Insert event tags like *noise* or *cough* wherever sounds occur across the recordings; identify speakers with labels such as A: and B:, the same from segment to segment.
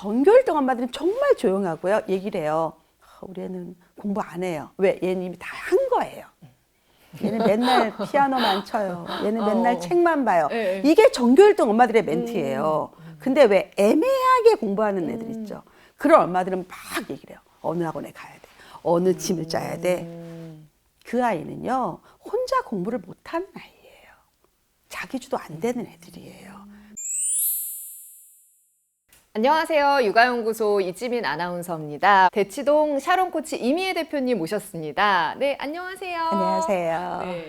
A: 전교 1등 엄마들은 정말 조용하고요. 얘기를 해요. 아, 우리 애는 공부 안 해요. 왜? 얘는 이미 다 한 거예요. 얘는 맨날 *laughs* 피아노만 쳐요. 얘는 맨날
B: 어.
A: 책만 봐요.
B: 예, 예.
A: 이게 1등 엄마들의 멘트예요. 근데 왜 애매하게 공부하는 애들 있죠. 그런 엄마들은 막 얘기를 해요. 어느 학원에 가야 돼. 어느 침을 짜야 돼. 그 아이는요, 혼자 공부를 못하는 아이예요. 자기주도 안 되는 애들이에요.
B: 안녕하세요. 육아연구소 이지민 아나운서입니다. 대치동 샤론 코치 이미애 대표님 모셨습니다. 네, 안녕하세요.
A: 안녕하세요.
B: 네.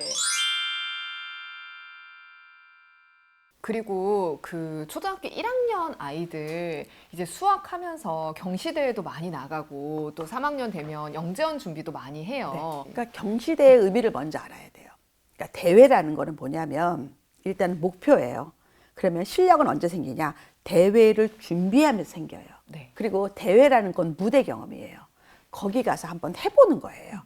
B: 그리고 그 초등학교 1학년 아이들 이제 수학하면서 경시대회도 많이 나가고 또 3학년 되면 영재원 준비도 많이 해요.
A: 그러니까 경시대의 의미를 먼저 알아야 돼요. 그러니까 대회라는 거는 뭐냐면 일단 목표예요. 그러면 실력은 언제 생기냐? 대회를 준비하면서 생겨요.
B: 네.
A: 그리고 대회라는 건 무대 경험이에요. 거기 가서 한번 해보는 거예요.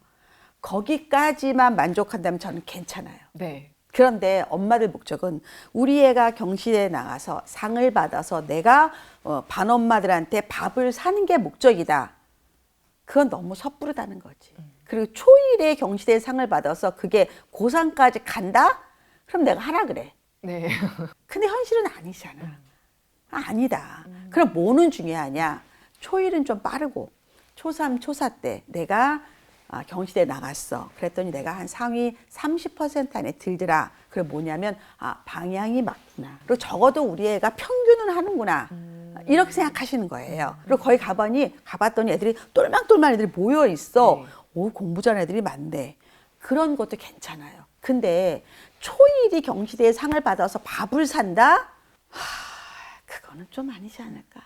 A: 거기까지만 만족한다면 저는 괜찮아요.
B: 네.
A: 그런데 엄마들 목적은 우리 애가 경시대에 나가서 상을 받아서 내가 어, 반엄마들한테 밥을 사는 게 목적이다. 그건 너무 섣부르다는 거지. 그리고 초일에 경시대 상을 받아서 그게 고3까지 간다? 그럼 내가 하라 그래.
B: 네.
A: 근데 현실은 아니잖아. 아, 아니다. 그럼 뭐는 중요하냐? 초일은 좀 빠르고 초3, 초4 때 내가 아, 경시대 나갔어. 그랬더니 내가 한 상위 30% 안에 들더라. 그래 뭐냐면 아 방향이 맞구나. 그리고 적어도 우리 애가 평균은 하는구나. 이렇게 생각하시는 거예요. 그리고 거기 가보니 가봤더니 애들이 똘망똘망 애들이 모여 있어.
B: 네.
A: 오 공부 잘하는 애들이 많네. 그런 것도 괜찮아요. 근데 초일이 경시대에 상을 받아서 밥을 산다? 하, 그거는 좀 아니지 않을까.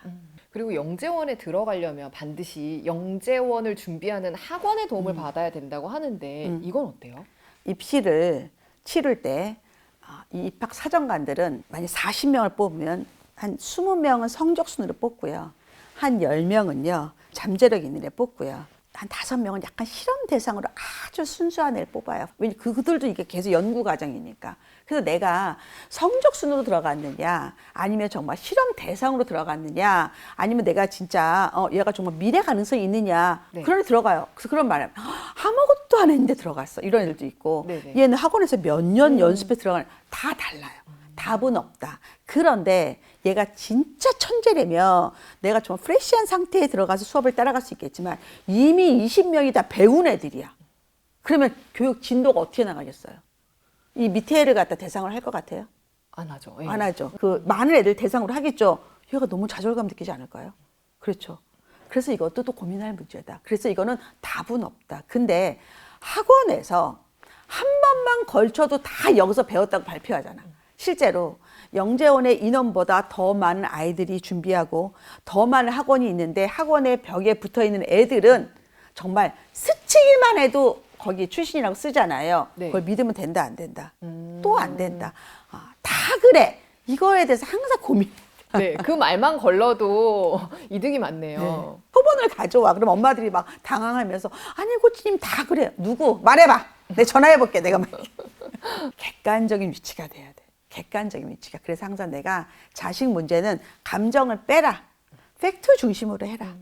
B: 그리고 영재원에 들어가려면 반드시 영재원을 준비하는 학원의 도움을 받아야 된다고 하는데 이건 어때요?
A: 입시를 치를 때, 아, 이 입학 사정관들은 만약 40명을 뽑으면 한 20명은 성적순으로 뽑고요. 한 10명은요, 잠재력 있는 애 뽑고요. 한 다섯 명은 약간 실험 대상으로 아주 순수한 애를 뽑아요. 왜냐 그들도 이게 계속 연구 과정이니까. 그래서 내가 성적 순으로 들어갔느냐, 아니면 정말 실험 대상으로 들어갔느냐, 아니면 내가 진짜 어, 얘가 정말 미래 가능성이 있느냐,
B: 네.
A: 그런 애 들어가요. 그래서 그런 말을 아무것도 안 했는데 들어갔어. 이런 애들도 있고,
B: 네네.
A: 얘는 학원에서 몇 년 연습해 들어가는 다 달라요. 답은 없다. 그런데 얘가 진짜 천재라면 내가 정말 프레시한 상태에 들어가서 수업을 따라갈 수 있겠지만 이미 20명이 다 배운 애들이야. 그러면 교육 진도가 어떻게 나가겠어요? 이 밑에 애를 갖다 대상으로 할것 같아요?
B: 안 하죠. 예.
A: 안 하죠. 그 많은 애들 대상으로 하겠죠. 얘가 너무 좌절감 느끼지 않을까요? 그렇죠. 그래서 이것도 또 고민할 문제다. 그래서 이거는 답은 없다. 근데 학원에서 한 번만 걸쳐도 다 여기서 배웠다고 발표하잖아. 실제로 영재원의 인원보다 더 많은 아이들이 준비하고 더 많은 학원이 있는데 학원의 벽에 붙어 있는 애들은 정말 스치기만 해도 거기 출신이라고 쓰잖아요.
B: 네.
A: 그걸 믿으면 된다 안 된다. 또안 된다. 아, 다 그래. 이거에 대해서 항상 고민.
B: 네, 그 말만 걸러도 *laughs* 이득이 많네요.
A: 표본을 가져와. 그럼 엄마들이 막 당황하면서 아니 코치님 다 그래. 누구 말해봐. 내 전화해볼게. 내가 막 *laughs* 객관적인 위치가 돼야 돼. 객관적인 위치가. 그래서 항상 내가 자식 문제는 감정을 빼라. 팩트 중심으로 해라.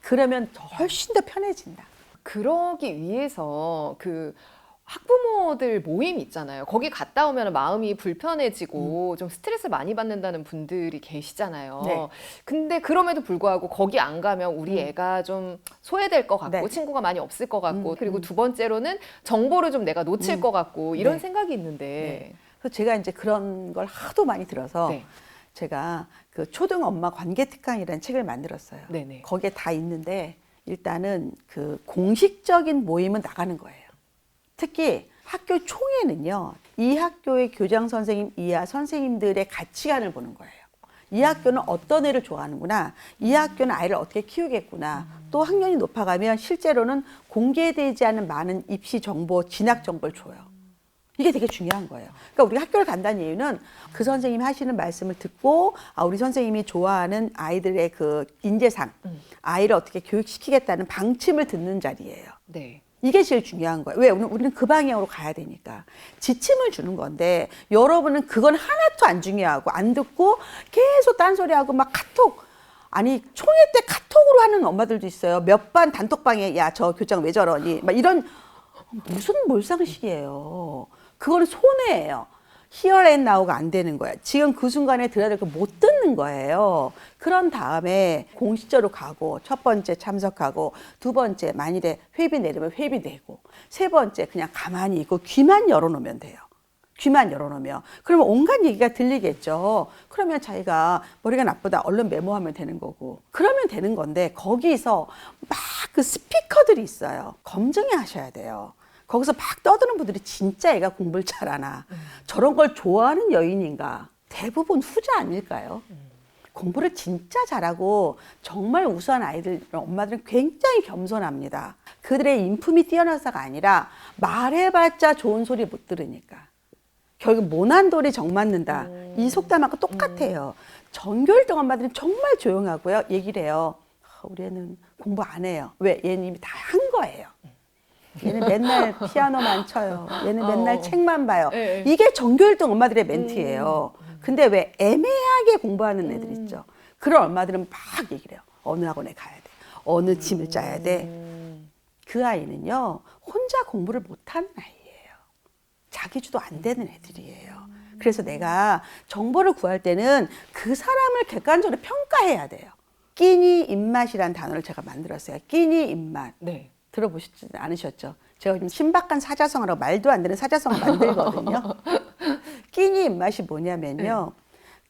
A: 그러면 더 훨씬 더 편해진다.
B: 그러기 위해서 그 학부모들 모임 있잖아요. 거기 갔다 오면 마음이 불편해지고 좀 스트레스 많이 받는다는 분들이 계시잖아요.
A: 음. 네.
B: 근데 그럼에도 불구하고 거기 안 가면 우리 애가 좀 소외될 것 같고
A: 네.
B: 친구가 많이 없을 것 같고
A: 음,
B: 그리고 두 번째로는 정보를 좀 내가 놓칠 것 같고 이런
A: 네.
B: 생각이 있는데
A: 그래서 제가 이제 그런 걸 하도 많이 들어서
B: 네.
A: 제가 그 초등 엄마 관계 특강이라는 책을 만들었어요.
B: 네네.
A: 거기에 다 있는데 일단은 그 공식적인 모임은 나가는 거예요. 특히 학교 총회는요. 이 학교의 교장 선생님 이하 선생님들의 가치관을 보는 거예요. 이 학교는 어떤 애를 좋아하는구나. 이 학교는 아이를 어떻게 키우겠구나. 또 학년이 높아가면 실제로는 공개되지 않은 많은 입시 정보, 진학 정보를 줘요. 이게 되게 중요한 거예요. 그러니까 우리가 학교를 간다는 이유는 그 선생님이 하시는 말씀을 듣고 아, 우리 선생님이 좋아하는 아이들의 그 인재상, 아이를 어떻게 교육시키겠다는 방침을 듣는 자리예요.
B: 네.
A: 이게 제일 중요한 거예요. 왜? 우리는, 우리는 그 방향으로 가야 되니까. 지침을 주는 건데, 여러분은 그건 하나도 안 중요하고, 안 듣고, 계속 딴소리하고, 막 카톡. 아니 총회 때 카톡으로 하는 엄마들도 있어요. 몇 반 단톡방에 야 저 교장 왜 저러니? 막 이런 무슨 몰상식이에요. 그거는 손해예요. 히얼 앤 나우가 안 되는 거야. 지금 그 순간에 들어야 될 거 못 듣는 거예요. 그런 다음에 공식적으로 가고 첫 번째 참석하고 두 번째 만일에 회비 내리면 회비 내고 세 번째 그냥 가만히 있고 귀만 열어놓으면 돼요. 귀만 열어놓으면 그러면 온갖 얘기가 들리겠죠. 그러면 자기가 머리가 나쁘다 얼른 메모하면 되는 거고 그러면 되는 건데 거기서 막 그 스피커들이 있어요. 검증해 하셔야 돼요. 거기서 막 떠드는 분들이 진짜 애가 공부를 잘하나 저런 걸 좋아하는 여인인가 대부분 후자 아닐까요? 공부를 진짜 잘하고 정말 우수한 아이들 엄마들은 굉장히 겸손합니다. 그들의 인품이 뛰어나서가 아니라 말해봤자 좋은 소리 못 들으니까. 결국 모난 돌이 정 맞는다. 이 속담하고 똑같아요. 전교일등 엄마들은 정말 조용하고요. 얘기를 해요. 아, 우리 애는 공부 안 해요. 왜? 얘는 이미 다 한 거예요. 얘는 맨날 *laughs* 피아노만 쳐요. 얘는 맨날
B: 어.
A: 책만 봐요.
B: 예, 예.
A: 이게 전교일등 엄마들의 멘트예요. 근데 왜 애매하게 공부하는 애들 있죠. 그런 엄마들은 막 얘기를 해요. 어느 학원에 가야 돼. 어느 침을 짜야 돼. 그 아이는요, 혼자 공부를 못하는 아이예요. 자기주도 안 되는 애들이에요. 그래서 내가 정보를 구할 때는 그 사람을 객관적으로 평가해야 돼요. 끼니 입맛이란 단어를 제가 만들었어요. 끼니 입맛.
B: 네.
A: 들어보시지 않으셨죠? 제가 지금 신박한 사자성어라고 말도 안 되는 사자성어 만들거든요. *laughs* 끼니 입맛이 뭐냐면요.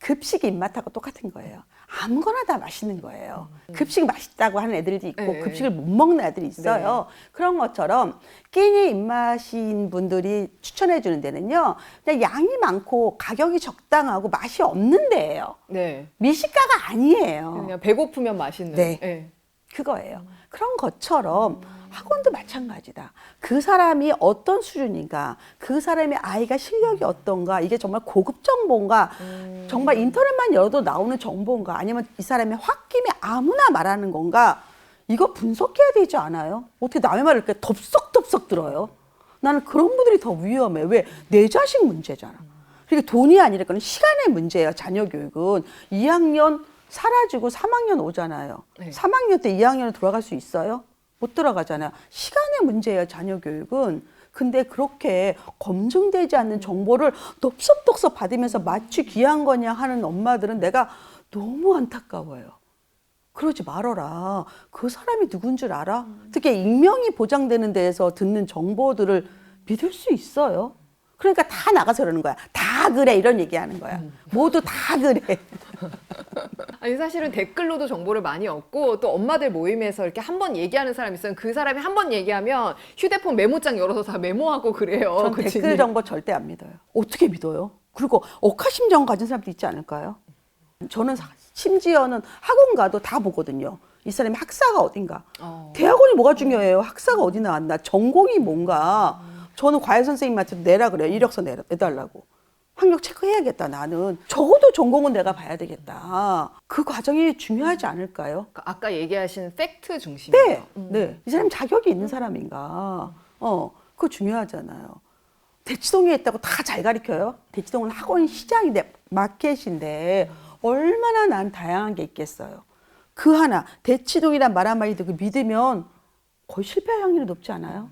A: 급식 입맛하고 똑같은 거예요. 아무거나 다 맛있는 거예요. 급식 맛있다고 하는 애들도 있고
B: 네.
A: 급식을 못 먹는 애들이 있어요. 그런 것처럼 끼니 입맛인 분들이 추천해 주는 데는요. 그냥 양이 많고 가격이 적당하고 맛이 없는 데예요.
B: 네.
A: 미식가가 아니에요.
B: 그냥 배고프면 맛있는.
A: 네.
B: 네.
A: 그거예요. 그런 것처럼 학원도 마찬가지다. 그 사람이 어떤 수준인가, 그 사람의 아이가 실력이 어떤가, 이게 정말 고급 정보인가, 정말 인터넷만 열어도 나오는 정보인가, 아니면 이 사람의 홧김에 아무나 말하는 건가, 이거 분석해야 되지 않아요? 어떻게 남의 말을 이렇게 덥석덥석 들어요? 나는 그런 분들이 더 위험해. 왜? 내 자식 문제잖아. 그리고 돈이 아니라 시간의 문제예요. 자녀 교육은 2학년 사라지고 3학년 오잖아요.
B: 네.
A: 3학년 때 2학년으로 돌아갈 수 있어요? 못 들어가잖아요. 시간의 문제예요. 자녀 교육은. 근데 그렇게 검증되지 않는 정보를 덥석덥석 받으면서 마치 귀한 거냐 하는 엄마들은 내가 너무 안타까워요. 그러지 말어라. 그 사람이 누군 줄 알아? 특히 익명이 보장되는 데에서 듣는 정보들을 믿을 수 있어요. 그러니까 다 나가서 그러는 거야. 다 그래 이런 얘기 하는 거야. 모두 다 그래. *laughs*
B: 아니 사실은 댓글로도 정보를 많이 얻고 또 엄마들 모임에서 이렇게 한 번 얘기하는 사람이 있으면 그 사람이 한 번 얘기하면 휴대폰 메모장 열어서 다 메모하고 그래요.
A: 전
B: 그치?
A: 댓글 정보 절대 안 믿어요. 어떻게 믿어요? 그리고 억하심정 가진 사람도 있지 않을까요? 저는 사- 심지어는 학원 가도 다 보거든요. 이 사람이 학사가 어딘가.
B: 어.
A: 대학원이 뭐가 중요해요? 학사가 어디 나왔나? 전공이 뭔가? 저는 과외 선생님한테 내라 그래요. 이력서 내달라고. 학력 체크해야겠다, 나는. 적어도 전공은 내가 봐야 되겠다. 그 과정이 중요하지 않을까요?
B: 그 아까 얘기하신 팩트 중심이에요.
A: 네, 네. 이 사람 자격이 있는 사람인가? 어, 그거 중요하잖아요. 대치동에 있다고 다 잘 가르쳐요? 대치동은 학원 시장인데 마켓인데 얼마나 난 다양한 게 있겠어요. 그 하나 대치동이란 말 한마디 듣고 믿으면 거의 실패할 확률이 높지 않아요?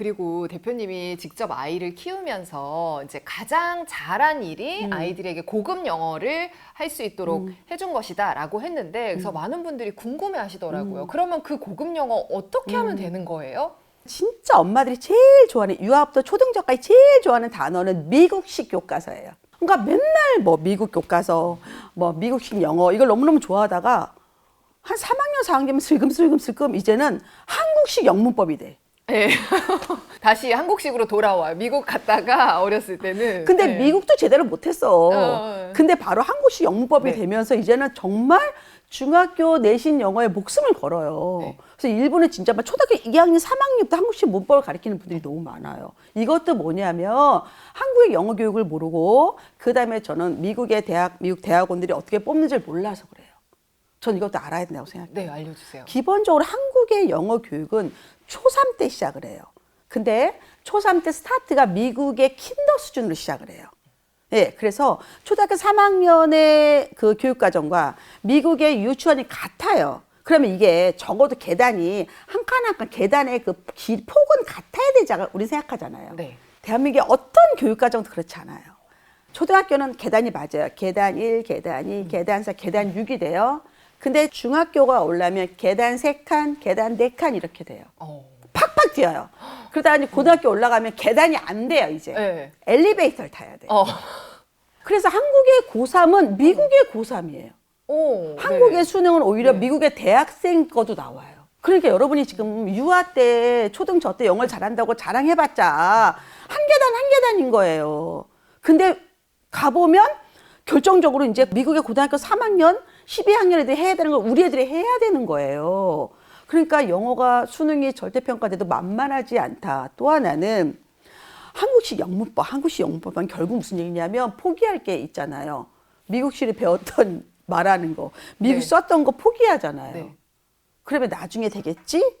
B: 그리고 대표님이 직접 아이를 키우면서 이제 가장 잘한 일이
A: 음.
B: 아이들에게 고급 영어를 할 수 있도록 해준 것이다라고 했는데
A: 음.
B: 그래서 많은 분들이 궁금해 하시더라고요. 그러면 그 고급 영어 어떻게
A: 음.
B: 하면 되는 거예요?
A: 진짜 엄마들이 제일 좋아하는 유아부터 초등학까지 제일 좋아하는 단어는 미국식 교과서예요. 그러니까 맨날 뭐 미국 교과서, 뭐 미국식 영어 이걸 너무너무 좋아하다가 한 3학년, 4학년이면 슬금슬금슬금 이제는 한국식 영문법이 돼.
B: 네. *laughs* 다시 한국식으로 돌아와요. 미국 갔다가 어렸을 때는.
A: 근데
B: 네.
A: 미국도 제대로 못했어.
B: 어.
A: 근데 바로 한국식 영문법이
B: 네.
A: 되면서 이제는 정말 중학교 내신 영어에 목숨을 걸어요.
B: 네.
A: 그래서 일본은 진짜 막 초등학교 2학년, 3학년부터 한국식 문법을 가르치는 분들이 너무 많아요. 이것도 뭐냐면 한국의 영어 교육을 모르고 그다음에 저는 미국의 대학, 미국 대학원들이 어떻게 뽑는지 를 몰라서 그래요. 전 이것도 알아야 된다고 생각해요.
B: 네, 알려주세요.
A: 기본적으로 한국의 영어 교육은 초3 때 시작을 해요. 근데 초3 때 스타트가 미국의 킨더 수준으로 시작을 해요. 예, 그래서 초등학교 3학년의 그 교육과정과 미국의 유치원이 같아요. 그러면 이게 적어도 계단이 한 칸 한 칸 계단의 그 길, 폭은 같아야 되지 우리 생각하잖아요.
B: 네.
A: 대한민국의 어떤 교육과정도 그렇지 않아요. 초등학교는 계단이 맞아요. 계단 1, 계단 2, 계단 4, 계단 6이 돼요. 근데 중학교가 올라면 계단 3칸, 계단 4칸 이렇게 돼요.
B: 어.
A: 팍팍 뛰어요. 그러다가 이제 고등학교 올라가면 계단이 안 돼요, 이제.
B: 네.
A: 엘리베이터를 타야 돼요.
B: 어.
A: 그래서 한국의 고3은 미국의 고3이에요.
B: 오.
A: 한국의
B: 네.
A: 수능은 오히려
B: 네.
A: 미국의 대학생 거도 나와요. 그러니까 여러분이 지금 유아 때 초등 저 때 영어를 잘한다고 자랑해봤자 한 계단 한 계단인 거예요. 근데 가보면 결정적으로 이제 미국의 고등학교 3학년, 12학년 애들이 해야 되는 걸 우리 애들이 해야 되는 거예요. 그러니까 영어가 수능이 절대평가돼도 만만하지 않다. 또 하나는 한국식 영문법, 한국식 영문법은 결국 무슨 얘기냐면 포기할 게 있잖아요. 미국식이 배웠던 *laughs* 말하는 거, 미국
B: 네.
A: 썼던 거 포기하잖아요.
B: 네.
A: 그러면 나중에 되겠지?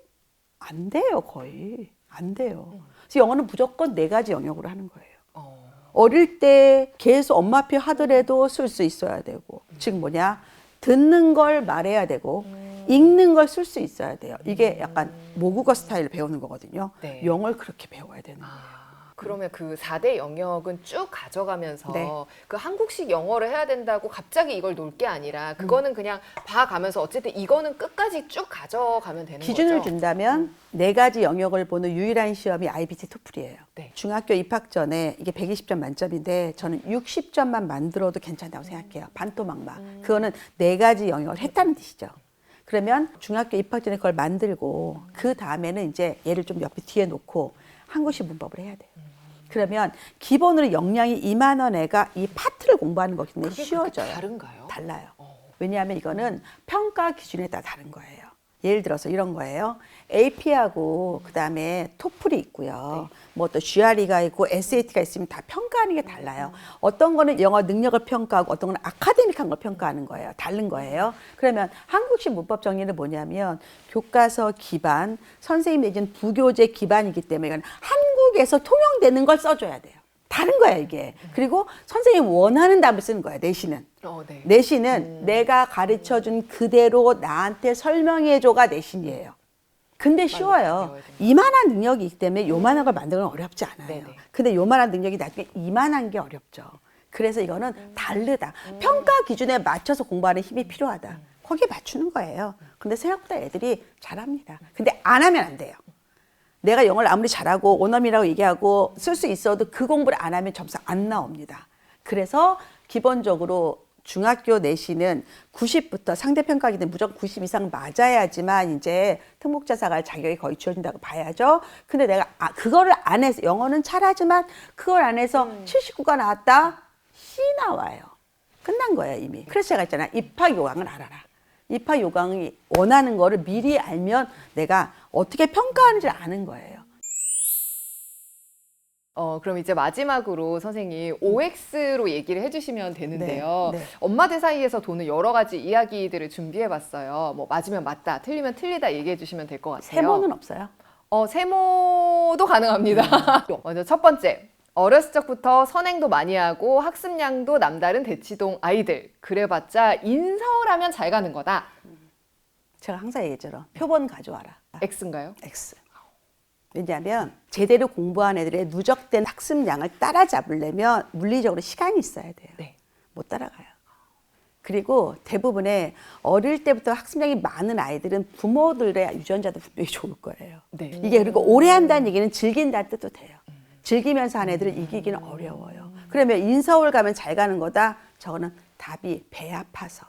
A: 안 돼요, 거의. 안 돼요. 그래서 영어는 무조건 네 가지 영역으로 하는 거예요.
B: 어.
A: 어릴 때 계속 엄마표 하더라도 쓸 수 있어야 되고, 즉 뭐냐? 듣는 걸 말해야 되고, 읽는 걸 쓸 수 있어야 돼요. 이게 약간 모국어 스타일을 배우는 거거든요.
B: 네.
A: 영어를 그렇게 배워야 되는 거예요.
B: 아, 그러면 그 4대 영역은 쭉 가져가면서
A: 네.
B: 그 한국식 영어를 해야 된다고 갑자기 이걸 놓을 게 아니라
A: 음.
B: 그거는 그냥 봐가면서 어쨌든 이거는 끝까지 쭉 가져가면 되는
A: 기준을
B: 거죠.
A: 준다면 네 가지 영역을 보는 유일한 시험이 IBT 토플이에요.
B: 네.
A: 중학교 입학 전에 이게 120점 만점인데 저는 60점만 만들어도 괜찮다고 생각해요. 반토막막.
B: 음.
A: 그거는 네 가지 영역을 했다는 뜻이죠. 그러면 중학교 입학 전에 그걸 만들고 그 다음에는 이제 얘를 좀 옆에 뒤에 놓고 한국식 문법을 해야 돼요. 그러면 기본으로 역량이 이만한 애가 이 파트를 공부하는 거기 때문에 쉬워져요.
B: 다른가요?
A: 달라요.
B: 어.
A: 왜냐하면 이거는 평가 기준에 따라 다른 거예요. 예를 들어서 이런 거예요. AP하고 그다음에 토플이 있고요. 뭐또 GRE가 있고 SAT가 있으면 다 평가하는 게 달라요. 어떤 거는 영어 능력을 평가하고 어떤 거는 아카데믹한 걸 평가하는 거예요. 다른 거예요. 그러면 한국식 문법 정리는 뭐냐면 교과서 기반, 선생님 내지는 부교재 기반이기 때문에 이건 한국에서 통용되는 걸 써줘야 돼요. 다른 거야 이게. 그리고 선생님 원하는 답을 쓰는 거야 내신은.
B: 어, 네.
A: 내신은 내가 가르쳐 준 그대로 나한테 설명해 줘가 내신이에요. 근데 쉬워요.
B: 배워야.
A: 이만한 능력이 있기 때문에 요만한 걸 만드는 건 어렵지 않아요.
B: 네네.
A: 근데 요만한 능력이 나중에 이만한 게 어렵죠. 그래서 이거는 다르다. 평가 기준에 맞춰서 공부하는 힘이 필요하다. 거기에 맞추는 거예요. 근데 생각보다 애들이 잘합니다. 근데 안 하면 안 돼요. 내가 영어를 아무리 잘하고 원어민이라고 얘기하고 쓸 수 있어도 그 공부를 안 하면 점수 안 나옵니다. 그래서 기본적으로 중학교 내신은 90부터 상대평가하기 때문에 무조건 90 이상 맞아야지만 이제 특목자사갈 자격이 거의 주어진다고 봐야죠. 근데 내가 아, 그거를 안 해서 영어는 잘하지만 그걸 안 해서 79가 나왔다? C 나와요. 끝난 거예요 이미. 그래서 제가 했잖아 입학 요강을 알아라. 입학 요강이 원하는 거를 미리 알면 내가 어떻게 평가하는지를 아는 거예요.
B: 어, 그럼 이제 마지막으로 선생님 OX로 얘기를 해주시면 되는데요.
A: 네, 네.
B: 엄마들 사이에서 도는 여러 가지 이야기들을 준비해봤어요. 뭐 맞으면 맞다, 틀리면 틀리다 얘기해 주시면 될 것 같아요.
A: 세모는 없어요.
B: 어, 세모도 가능합니다. *laughs* 먼저 첫 번째. 어렸을 적부터 선행도 많이 하고 학습량도 남다른 대치동 아이들. 그래봤자 인서울 하면 잘 가는 거다.
A: 제가 항상 얘기했잖아. 표본 가져와라.
B: X인가요?
A: X. 왜냐하면 제대로 공부한 애들의 누적된 학습량을 따라잡으려면 물리적으로 시간이 있어야 돼요.
B: 네.
A: 못 따라가요. 그리고 대부분의 어릴 때부터 학습량이 많은 아이들은 부모들의 유전자도 분명히 좋을 거예요.
B: 네.
A: 이게 그리고 오래 한다는 얘기는 즐긴다는 뜻도 돼요. 즐기면서 한 애들을 이기기는 어려워요. 그러면 인서울 가면 잘 가는 거다? 저거는 답이 배 아파서.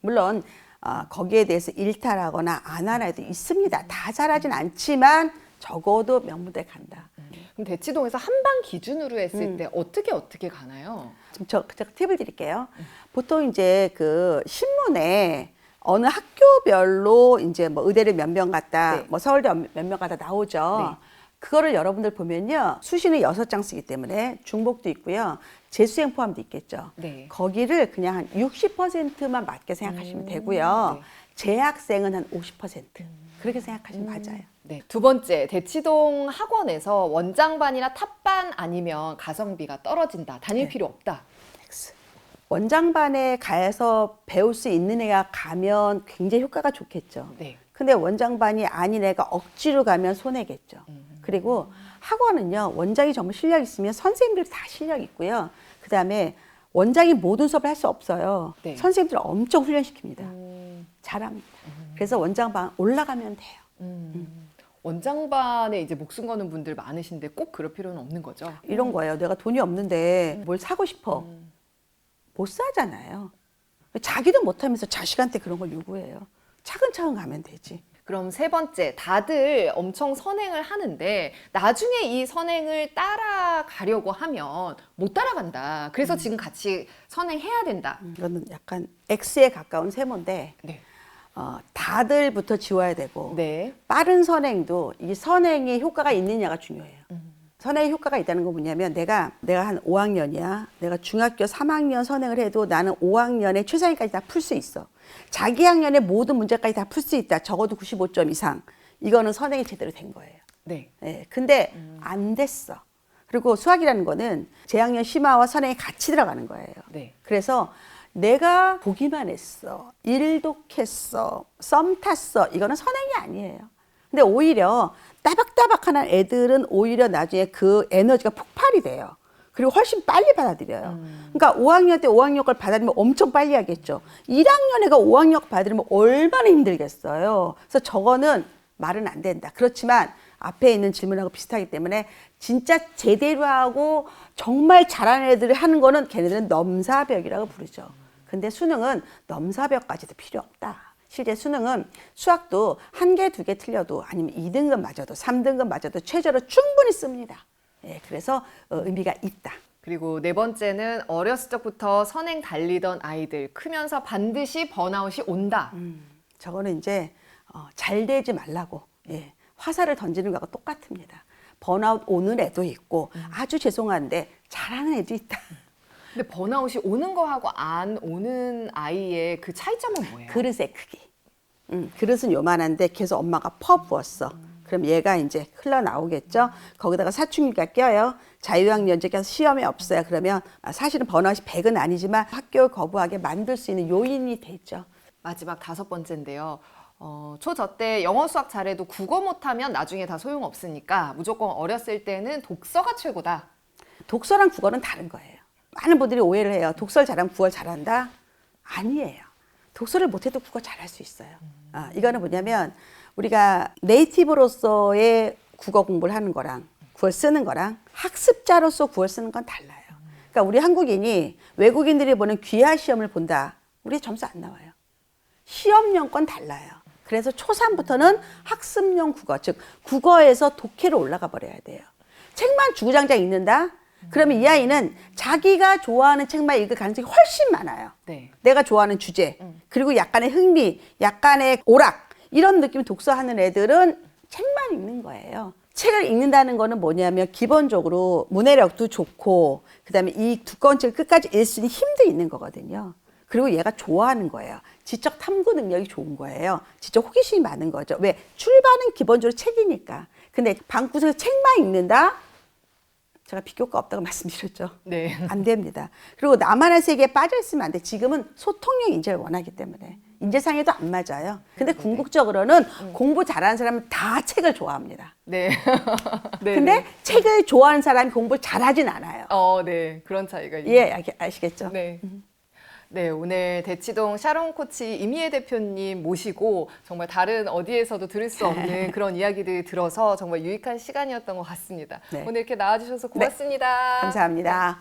A: 물론 어, 거기에 대해서 일탈하거나 안 하는 애도 있습니다. 다 잘하진 않지만 적어도 명문대 간다.
B: 그럼 대치동에서 한방 기준으로 했을
A: 음.
B: 때 어떻게 어떻게 가나요?
A: 지금 저 제가 팁을 드릴게요. 보통 이제 그 신문에 어느 학교별로 이제 뭐 의대를 몇 명 갔다,
B: 네.
A: 뭐 서울대 몇 명 갔다 나오죠.
B: 네.
A: 그거를 여러분들 보면요. 수시는 여섯 장 쓰기 때문에 중복도 있고요. 재수생 포함도 있겠죠.
B: 네.
A: 거기를 그냥 한 60%만 맞게 생각하시면 되고요.
B: 네.
A: 재학생은 한 50% 그렇게 생각하시면
B: 음.
A: 맞아요.
B: 네. 두 번째, 대치동 학원에서 원장반이나 탑반 아니면 가성비가 떨어진다. 다닐
A: 네.
B: 필요 없다.
A: X. 원장반에 가서 배울 수 있는 애가 가면 굉장히 효과가 좋겠죠.
B: 네.
A: 근데 원장반이 아닌 애가 억지로 가면 손해겠죠. 그리고 학원은요, 원장이 정말 실력 있으면 선생님들 다 실력 있고요. 그 다음에 원장이 모든 수업을 할 수 없어요.
B: 네.
A: 선생님들 엄청 훈련시킵니다.
B: 음,
A: 잘합니다. 그래서 원장반 올라가면 돼요.
B: 음. 원장반에 이제 목숨 거는 분들 많으신데 꼭 그럴 필요는 없는 거죠.
A: 이런 거예요. 내가 돈이 없는데 뭘 사고 싶어. 못 사잖아요. 자기도 못하면서 자식한테 그런 걸 요구해요. 차근차근 가면 되지.
B: 그럼 세 번째, 다들 엄청 선행을 하는데 나중에 이 선행을 따라가려고 하면 못 따라간다. 그래서 지금 같이 선행해야 된다.
A: 이거는 약간 X에 가까운 세모인데
B: 네.
A: 어, 다들부터 지워야 되고
B: 네.
A: 빠른 선행도 이 선행이 효과가 있느냐가 중요해요. 선행의 효과가 있다는 건 뭐냐면 내가 내가 한 5학년이야. 내가 중학교 3학년 선행을 해도 나는 5학년에 최상위까지 다 풀 수 있어. 자기 학년의 모든 문제까지 다 풀 수 있다. 적어도 95점 이상. 이거는 선행이 제대로 된 거예요.
B: 네.
A: 예, 근데 안 됐어. 그리고 수학이라는 거는 재학년 심화와 선행이 같이 들어가는 거예요.
B: 네.
A: 그래서 내가 보기만 했어. 일독했어. 썸 탔어. 이거는 선행이 아니에요. 근데 오히려 따박따박하는 애들은 오히려 나중에 그 에너지가 폭발이 돼요. 그리고 훨씬 빨리 받아들여요. 그러니까 5학년 때 5학년 걸 받아들이면 엄청 빨리 하겠죠. 1학년 애가 5학년 걸 받아들이면 얼마나 힘들겠어요. 그래서 저거는 말은 안 된다. 그렇지만 앞에 있는 질문하고 비슷하기 때문에 진짜 제대로 하고 정말 잘하는 애들이 하는 거는 걔네들은 넘사벽이라고 부르죠. 근데 수능은 넘사벽까지도 필요 없다. 실제 수능은 수학도 한 개, 두 개 틀려도 아니면 2등급 맞아도 3등급 맞아도 최저로 충분히 씁니다. 예, 그래서 어, 의미가 있다.
B: 그리고 네 번째는 어렸을 적부터 선행 달리던 아이들 크면서 반드시 번아웃이 온다.
A: 저거는 이제 어, 잘 되지 말라고 예, 화살을 던지는 거하고 똑같습니다. 번아웃 오는 애도 있고 아주 죄송한데 잘하는 애도 있다.
B: 근데 번아웃이 오는 거하고 안 오는 아이의 그 차이점은 뭐예요?
A: 그릇의 크기. 음, 그릇은 요만한데 계속 엄마가 퍼 부었어. 그럼 얘가 이제 흘러나오겠죠. 거기다가 사춘기가 껴요. 자유학년제가 시험에 없어요. 그러면 아, 사실은 번아웃이 100은 아니지만 학교 거부하게 만들 수 있는 요인이 되죠.
B: 마지막 다섯 번째인데요. 어, 초저 때 영어 수학 잘해도 국어 못하면 나중에 다 소용없으니까 무조건 어렸을 때는 독서가 최고다.
A: 독서랑 국어는 다른 거예요. 많은 분들이 오해를 해요. 독서를 잘하면 국어를 잘한다? 아니에요. 독서를 못해도 국어 잘할 수 있어요. 아, 이거는 뭐냐면 우리가 네이티브로서의 국어 공부를 하는 거랑 국어 쓰는 거랑 학습자로서 국어 쓰는 건 달라요. 그러니까 우리 한국인이 외국인들이 보는 귀화 시험을 본다. 우리 점수 안 나와요. 시험용 건 달라요. 그래서 초3부터는 학습용 국어, 즉 국어에서 독해로 올라가 버려야 돼요. 책만 주구장창 읽는다? 그러면 이 아이는 자기가 좋아하는 책만 읽을 가능성이 훨씬 많아요.
B: 네.
A: 내가 좋아하는 주제, 그리고 약간의 흥미, 약간의 오락, 이런 느낌 독서하는 애들은 책만 읽는 거예요. 책을 읽는다는 거는 뭐냐면 기본적으로 문해력도 좋고, 그 다음에 이 두꺼운 책을 끝까지 읽을 수 있는 힘도 있는 거거든요. 그리고 얘가 좋아하는 거예요. 지적 탐구 능력이 좋은 거예요. 지적 호기심이 많은 거죠. 왜? 출발은 기본적으로 책이니까. 근데 방구석에서 책만 읽는다? 제가 비교가 없다고 *laughs* 말씀드렸죠.
B: 네.
A: 안 됩니다. 그리고 나만의 세계에 빠져 있으면 안 돼. 지금은 소통형 인재를 원하기 때문에 인재상에도 안 맞아요. 근데 궁극적으로는 공부 잘하는 사람은 다 책을 좋아합니다.
B: 네. *laughs* 네.
A: 근데
B: 네.
A: 책을 좋아하는 사람이 공부를 잘하진 않아요.
B: 어, 네. 그런 차이가 있네요.
A: 예, 알- 아시겠죠?
B: 네. 네, 오늘 대치동 샤론 코치 이미애 대표님 모시고 정말 다른 어디에서도 들을 수 없는 *laughs* 그런 이야기들 들어서 정말 유익한 시간이었던 것 같습니다.
A: 네.
B: 오늘 이렇게 나와주셔서 고맙습니다.
A: 감사합니다.